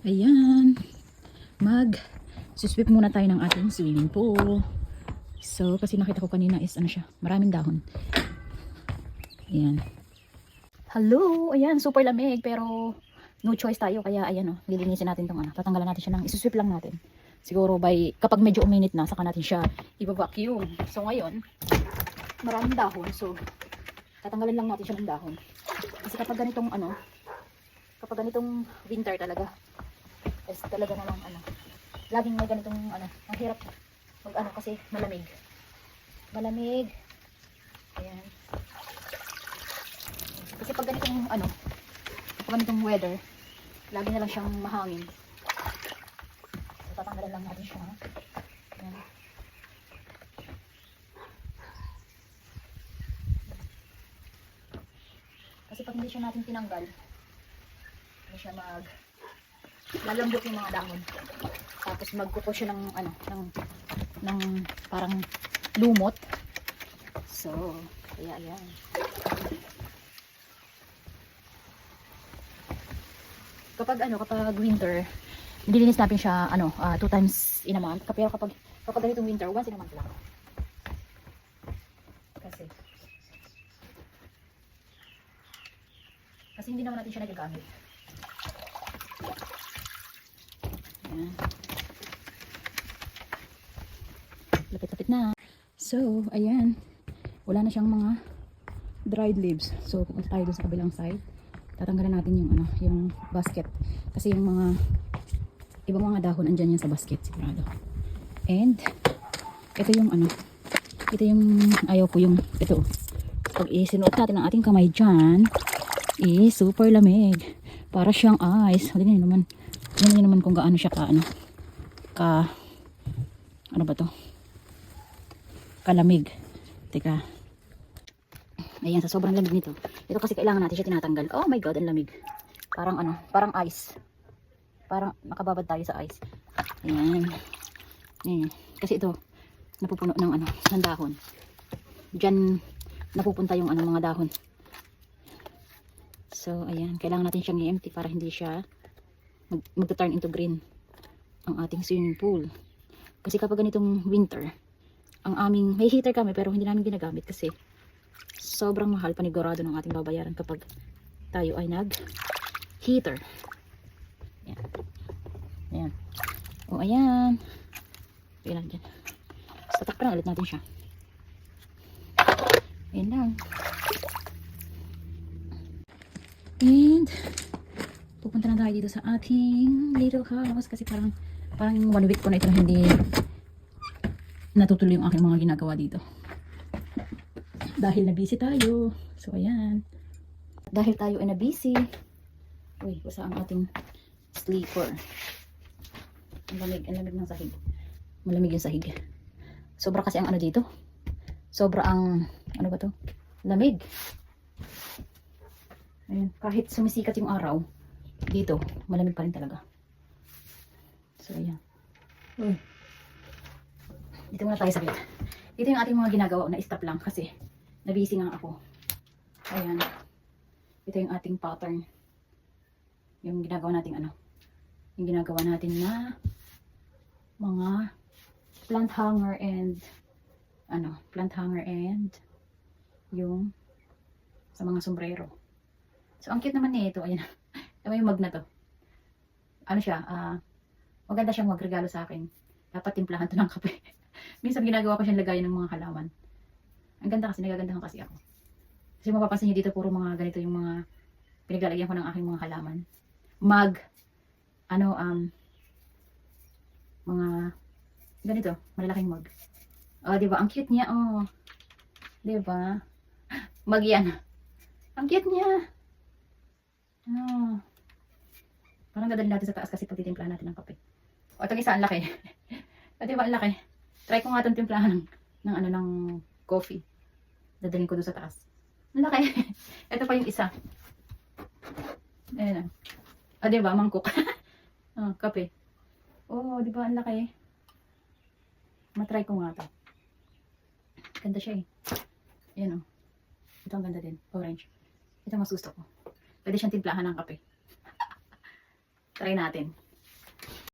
Ayan. Mag susweep muna tayo ng ating swimming pool. So, kasi nakita ko kanina is ano siya, maraming dahon. Ayan. Hello! Ayan, super lamig pero no choice tayo kaya ayan oh, lilinisin natin tong ano. Tatanggalan natin siya ng isusweep lang natin. Siguro by kapag medyo uminit na saka natin siya i-vacuum. So ngayon, maraming dahon. So tatanggalin lang natin siya ng dahon. Kasi kapag ganitong ano, kapag ganitong winter talaga, is talaga namang ano, laging may ganitong ano, ang hirap mag ano kasi malamig. Malamig. Ayan. Kasi pag ganitong ano, pag ganitong weather, lagi na lang siyang mahangin. So, tatanggalan lang natin siya. Ayan. Kasi pag hindi siya natin tinanggal, hindi siya mag lalambot yung mga dahon. Tapos magkuko siya ng ano, ng ng parang lumot. So, kaya ayan. Kapag ano, kapag winter, nililinis natin siya ano, ah, two times in a month. Pero kapag kapag ganitong winter, once in a month lang. Kasi Kasi hindi naman natin siya nagagamit. Lapit-lapit na. So, ayan. Wala na siyang mga dried leaves. So, pupunta tayo dun sa kabilang side. Tatanggalan natin yung ano, yung basket. Kasi yung mga ibang mga dahon andyan yan sa basket sigurado. And ito yung ano, ito yung ayaw ko yung ito. Pag isinuot natin ang ating kamay dyan, eh, super lamig. Para siyang ice. Nyo naman. Tingnan nyo naman kung gaano siya ka, ano, ka, ano ba to? Kalamig. Teka. Ayan, sa sobrang lamig nito. Ito kasi kailangan natin siya tinatanggal. Oh my god, ang lamig. Parang ano, parang ice. Parang nakababad tayo sa ice. Ayan. Ayan. Kasi ito, napupuno ng ano, ng dahon. Diyan, napupunta yung ano, mga dahon. So, ayan. Kailangan natin siyang i-empty para hindi siya mag magta-turn into green ang ating swimming pool. Kasi kapag ganitong winter, ang aming, may heater kami pero hindi namin ginagamit kasi sobrang mahal panigurado ng ating babayaran kapag tayo ay nag heater. Ayan. Ayan. O, ayan. Ayan lang dyan. So, takpan ulit natin siya. Ayan lang. And, pupunta na tayo dito sa ating little house kasi parang, parang one week ko na ito na hindi natutuloy yung aking mga ginagawa dito. Dahil na busy tayo. So, ayan. Dahil tayo ay na busy. Uy, basa ang ating sleeper. Ang lamig, ang lamig ng sahig. Malamig yung sahig. Sobra kasi ang ano dito. Sobra ang, ano ba to? Lamig. Ayan, kahit sumisikat yung araw, dito, malamig pa rin talaga. So, ayan. Uy. Dito muna tayo sa bed. Dito yung ating mga ginagawa na stop lang kasi nabisi nga ako. Ayan. Ito yung ating pattern. Yung ginagawa nating ano. Yung ginagawa natin na mga plant hanger and ano, plant hanger and yung sa mga sombrero. So, ang cute naman nito, ayan. Tama yung mug na to. Ano siya, ah, maganda siyang magregalo sa akin. Dapat timplahan to ng kape. Minsan ginagawa ko siyang lagayan ng mga halaman. Ang ganda kasi, nagagandahan kasi ako. Kasi mapapansin niyo dito, puro mga ganito yung mga pinaglalagyan ko ng aking mga halaman. Mug, ano, um, mga, ganito, malalaking mug. Oh, di ba? Ang cute niya, oh. Di ba? Mug yan. Ang cute niya. Oh. Parang dadalhin natin sa taas kasi pagtitimplahan natin ng kape. O, ito isa, ang laki. o, di ba, ang laki. Try ko nga itong timplahan ng, ng, ano, ng coffee. Dadalhin ko doon sa taas. Ang laki. ito pa yung isa. Ayan. O, di ba, mangkok. oh, kape. Oh, di ba, ang laki. Matry ko nga to. Ganda siya eh. Ayan o. Ito ang ganda din. Orange. Ito mas gusto ko. Pwede siyang timplahan ng kape. Try natin.